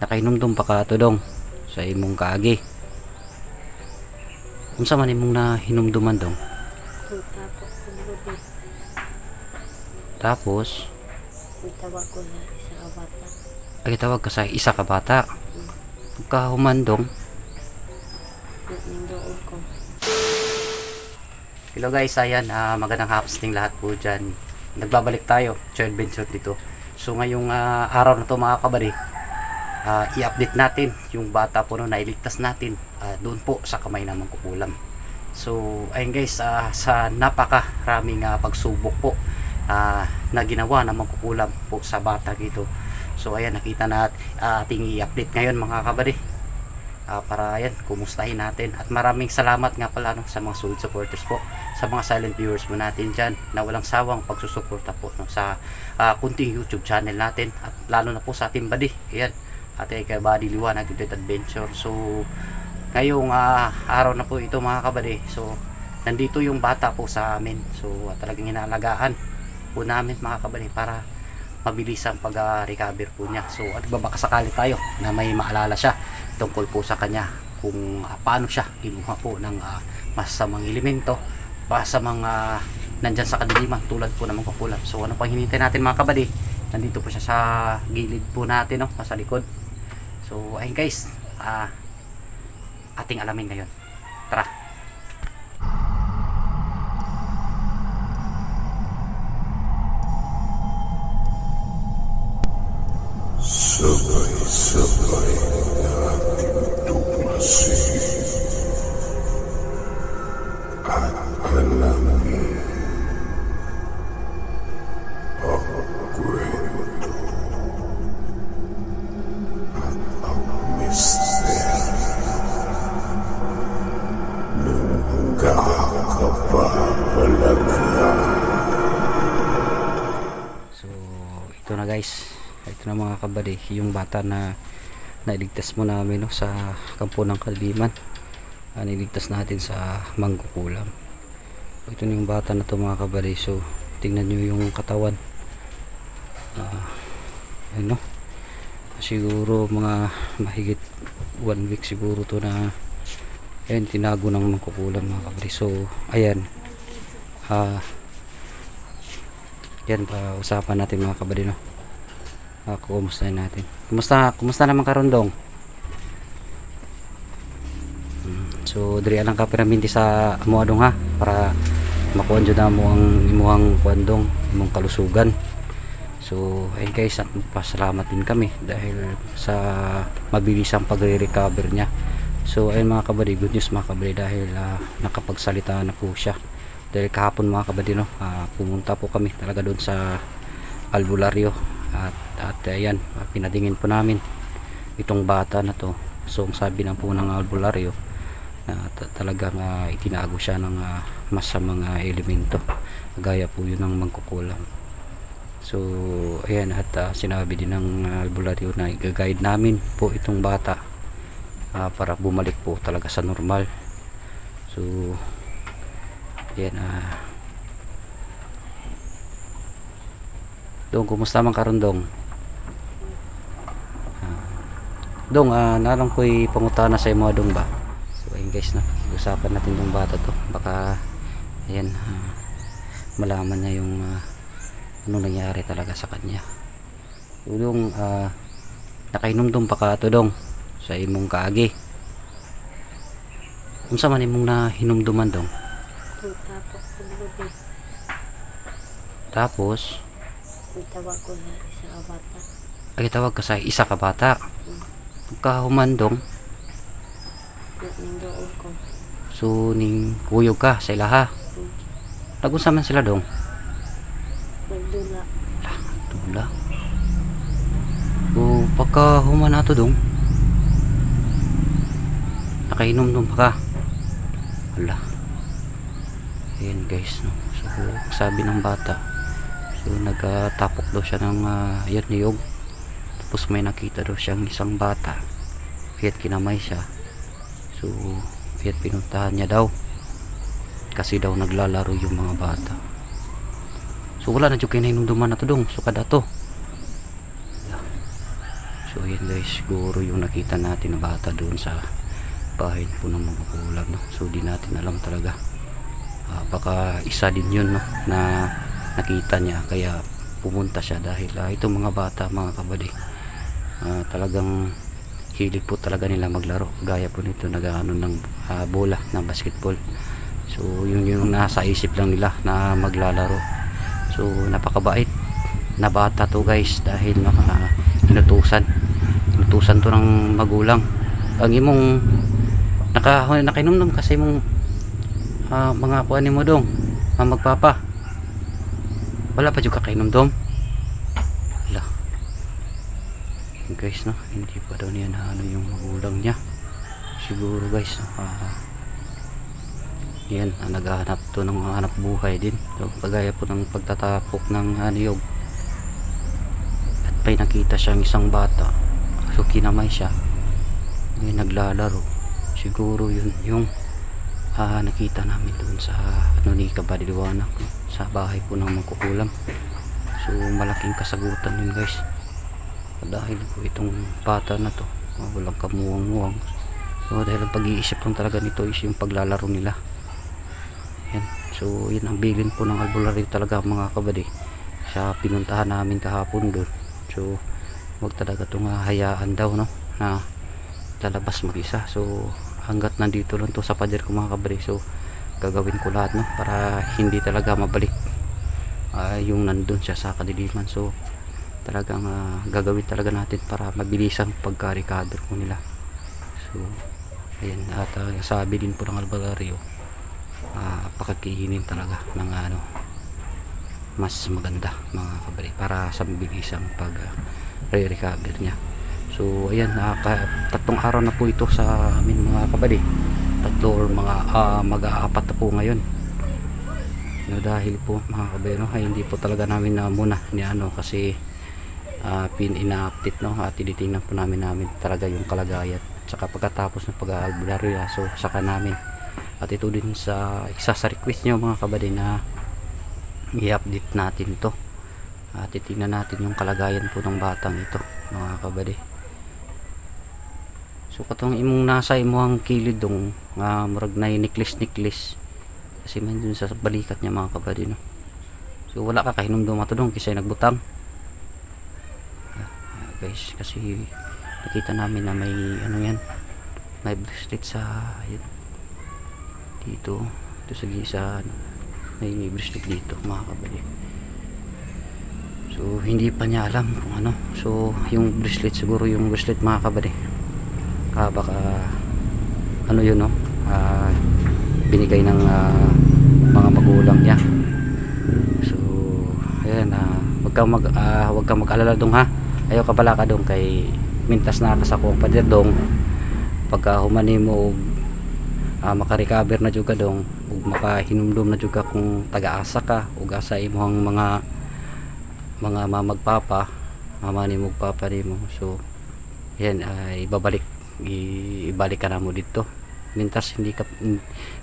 Nakainumdum pa ka to dong sa imong kaagi. Unsa man imong na hinumduman dong? Tapos kumubi. Tapos Itawag ko na isa ka bata. ay tawag ka sa isa ka bata. Pagkahuman dong. Ko. Hello guys, ayan, ah, magandang hapsting lahat po dyan. Nagbabalik tayo, child adventure dito. So ngayong ah, araw na to mga kabari, ah, i-update natin yung bata po no, na iligtas natin ah, doon po sa kamay ng mangkukulam. So ayun guys, ah, sa napakaraming ah, pagsubok po ah, na ginawa ng mangkukulam po sa bata dito. So ayan, nakita na ah, ating i-update ngayon mga kabari. Ah, para ayan, kumustahin natin. At maraming salamat nga pala no, sa mga solid supporters po, sa mga silent viewers mo natin dyan na walang sawang pagsusuporta po no, sa ah, kunting YouTube channel natin at lalo na po sa ating body. Ayan, ate kay Buddy Liwanag Great Adventure. So, ngayong ah, araw na po ito mga kabady. So, nandito yung bata po sa amin. So, talagang inaalagaan po namin mga kabady para mabilis ang pag-recover po niya. So, at baka sakali tayo na may maalala siya tungkol po sa kanya kung ah, paano siya kinuha po ng ah, masamang elemento masamang uh, nandyan sa kadiliman tulad po ng mangkukulam. So, ano pang hinintay natin mga kabady? Nandito po siya sa gilid po natin, no? sa likod. So, ayun guys, ah, ating alamin ngayon. Tara! Mga kabady, yung bata na nailigtas mo namin no, sa kampo ng Kalbiman. Uh, niligtas natin sa mangkukulam. Ito na yung bata na to mga kabady. So, tingnan nyo yung katawan. Uh, ano? Siguro mga mahigit one week siguro to na ayan, tinago ng mangkukulam mga kabady. So, ayan. Ah, yan pa usapan natin mga kabady no. Uh, kumustahin natin. Kumusta kumusta naman karon dong? Mm, So diri lang ka piramindi sa amo adong ha para makuha jud na mo ang imuhang kuandong imong kalusugan. So ayun guys at pasalamat din kami dahil sa mabilis ang pagre-recover niya. So ayun mga kabady, good news mga kabady dahil ah, nakapagsalita na po siya. Dahil kahapon mga kabady no, ah, pumunta po kami talaga doon sa albularyo at at ayan pinadingin po namin itong bata na to. So ang sabi na po ng albularyo na ta- talagang ah, itinago siya ng ah, masamang ah, elemento. Gaya po yun ng mangkukulam so ayan at ah, sinabi din ng albularyo na i-guide namin po itong bata ah, para bumalik po talaga sa normal. So ayan ah Dong, kumusta man karon dong? Ah, dong, ah, nalang ko'y pangutana sa imo dong ba? So, ayun guys, no? Usapan natin yung bata to. Baka, ayan, ah, malaman niya yung ah, ano nangyari talaga sa kanya. So, dong, ah, nakainomdom pa ka to dong sa imong kaagi. Unsa man imong na hinumduman dong? Tapos. Tapos, Itawag ko na isa ka bata. ay tawag ka sa isa ka bata. Pagkahuman dong, Ning doon ko. So, ning kuyog ka sa ilaha. Nagunsa man sila dong? Nagdula. Tula. O, pagka human nato dong, nakainom-nom pa ka. Hala. Ayan guys, no. So, sabi ng bata, so nagtapok daw siya ng uh, yan, niyog. Tapos may nakita daw siyang isang bata. Kaya kinamay siya. So, kaya pinuntahan niya daw. Kasi daw naglalaro yung mga bata. So wala na dyan kayo na inunduman na to dong. So kada to. So yan. Guys, siguro yung nakita natin na bata doon sa bahay po ng mga kulam no. So di natin alam talaga. Ah, baka isa din yun no na nakita niya. Kaya pumunta siya dahil ah, itong mga bata mga kabady ah, talagang hilig po talaga nila maglaro. Gaya po nito nagano ng ah, bola ng basketball. So yun yung nasa isip lang nila na maglalaro. So napakabait na bata to guys dahil ah, inutusan. Inutusan to ng magulang. Ang imong naka nakainom kasi mong ah, mga kuan mo dong magpapa wala pa juga kainom dong wala. Guys no? Hindi pa daw niya na ano yung magulang niya. Siguro guys no? Ah, yan ah, naghahanap to ng hanap buhay din. So, kagaya po ng pagtatapok ng aniyog at may nakita siyang isang bata. So kinamay siya. May naglalaro. Siguro yun yung ah, nakita namin doon sa ano ni Kabadiliwanag no? sa bahay po ng mangkukulam so malaking kasagutan yun guys. Dahil po itong bata na to ah, walang kamuwang-muwang. So dahil ang pag-iisip lang talaga nito is yung paglalaro nila. Yan. So yun ang bilin po ng albularyo talaga mga kabady sa pinuntahan namin kahapon doon. So wag talaga itong hayaan daw no na lalabas mag-isa. So hanggat nandito lang to sa pader ko mga kabady so gagawin ko lahat no para hindi talaga mabalik ah, yung nandun siya sa kadiliman. So talagang ah, gagawin talaga natin para mabilisan pagka-recover ko nila. So ayan at ah, sabi din po ng albularyo uh, pakakihinin talaga ng ano mas maganda mga kabali para sa mabilisang pag ah, re-recover niya so ayan uh, tatlong araw na po ito sa amin mga kabali tatlo or mga uh, mag-aapat po ngayon. No, dahil po mga kabali no, ay hindi po talaga namin na muna ni ano kasi uh, pin ina-update no at tinitingnan po namin namin talaga yung kalagayan. Saka pagkatapos ng pag-albularyo so saka namin. At ito din sa isa sa request nyo mga kabady na i-update natin to. At titingnan natin yung kalagayan po ng batang ito mga kabady so katong imong nasa imong kilid dong nga murag na necklace necklace kasi man dun sa balikat niya mga kabady no? So wala ka kahinom do matudong kisay nagbutang. Ah, guys kasi nakita namin na may ano yan may bracelet sa yun, dito dito sa gisa ano, may bracelet dito mga kabali so hindi pa niya alam kung ano. So yung bracelet siguro yung bracelet mga kabali ah, baka ano yun no? Ah, binigay ng ah, mga magulang niya. So ayan ah, wag kang mag ah, wag kang mag-alala dong ha? Ayaw ka pala ka dong kay mintas na ka sa kong pader dong. Pagka humani mo ah, makarecover na juga dong ug makahinumdum na juga kung taga-asa ka ug asa imong mga mga mamagpapa mama ni mo papa ni mo. So yan ay ibabalik i- ibalik ka na mo dito mintas hindi ka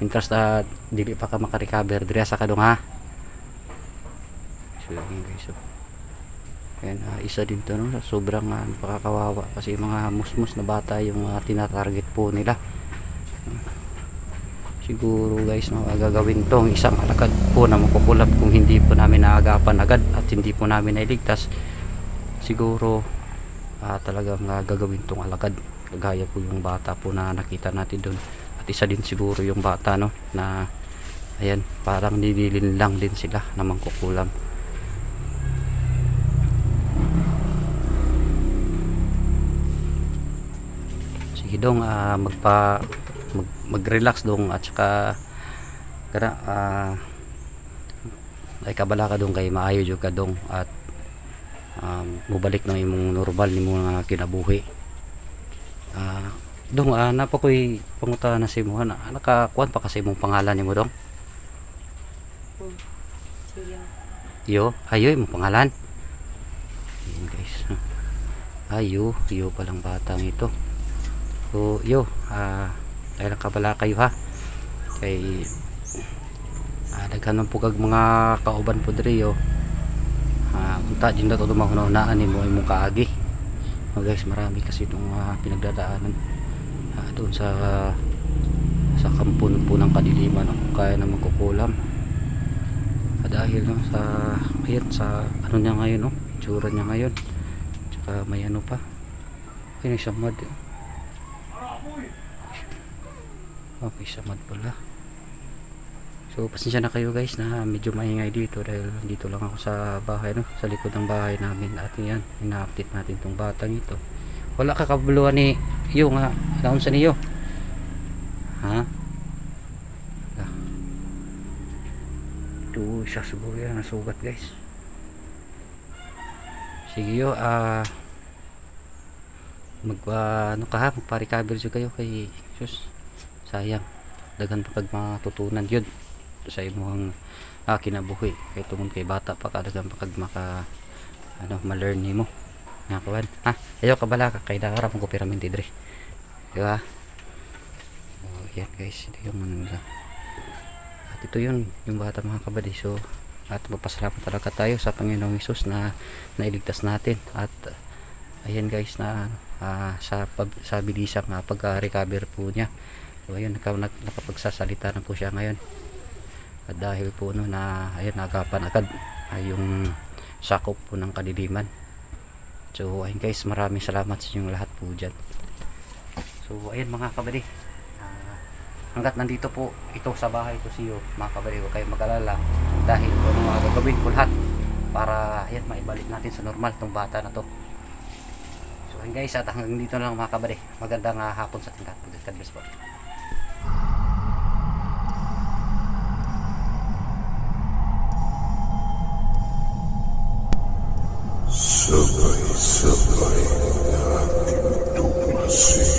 mintas na dili pa ka makarecover diri sa ka dong ha so yun guys so Ayan, ah, isa din to no, sobrang uh, pakakawawa kasi mga musmus na bata yung uh, tinatarget po nila. Siguro guys, no, ah, gagawin tong isang alakad po na makukulap kung hindi po namin naagapan agad at hindi po namin nailigtas. Siguro ah, talagang ah, gagawin tong alakad. Gaya po yung bata po na nakita natin doon. At isa din siguro yung bata no na ayan, parang nililin lang din sila na mangkukulam. sige dong ah, magpa mag, mag-relax dong at saka kana ah, ay kabala ka dong kay maayo jud ka dong at um, mubalik na imong normal nimo nga kinabuhi ah dong ah, napa koy panguta na si mo na nakakuan pa kasi imong pangalan nimo dong Hmm. Yo ayo imong pangalan Ayan, guys ayo yo palang batang ito So, yo, ah, dahil kabala kayo ha. Kay ah, daghan po kag mga kauban po diri yo. Ah, unta din daw tumahunaw naan nimo imong kaagi. Oh guys, marami kasi itong ah, pinagdadaanan ah, doon sa sa kampo po ng kadiliman no? kaya na magkukulam Ah, dahil no, sa ayan, sa ano niya ngayon no? itsura niya ngayon tsaka may ano pa ayun mud eh. okay isang mud pala so pasensya na kayo guys na medyo maingay dito dahil dito lang ako sa bahay no? sa likod ng bahay namin. At yan ina-update natin tong batang ito. Wala ka kabuluhan ni iyo nga. Naon sa niyo ha? Ito siya siguro yan nasugat guys. Sige yo ah mag ah, ano ka ha? Magpa-recover kayo kay sus sayang. Daghan pa kag matutunan. Yun sa imong ah, kinabuhi. Kay tungod kay bata pa ka daghan pa kag maka ano ma-learn nimo. Nga kawan ha? Ayaw ka bala ka kay dara mo ko pyramid dire di ba? Oh, yan guys. Ito yung ano nila. At ito yun yung bata mga kabady so at magpasalamat talaga tayo sa Panginoong Isus na nailigtas natin. At ayan guys na ah, sa pag, sa bilisang uh, pagka-recover po niya. So ayun naka, nak, nakapagsasalita na po siya ngayon at dahil po no na ayun nagapan agad ay yung sakop po ng kadiliman. So ayun guys maraming salamat sa inyong lahat po dyan. So ayun mga kabali Ah, hanggat nandito po ito sa bahay ko siyo mga kabali huwag kayong mag-alala. Dahil po ano mga gagawin ko lahat para ayan maibalik natin sa normal tong bata na to. So ayun guys at hanggang dito na lang mga kabali magandang ah, hapon sa tingkat God bless po Sabay-sabay nating tuklasin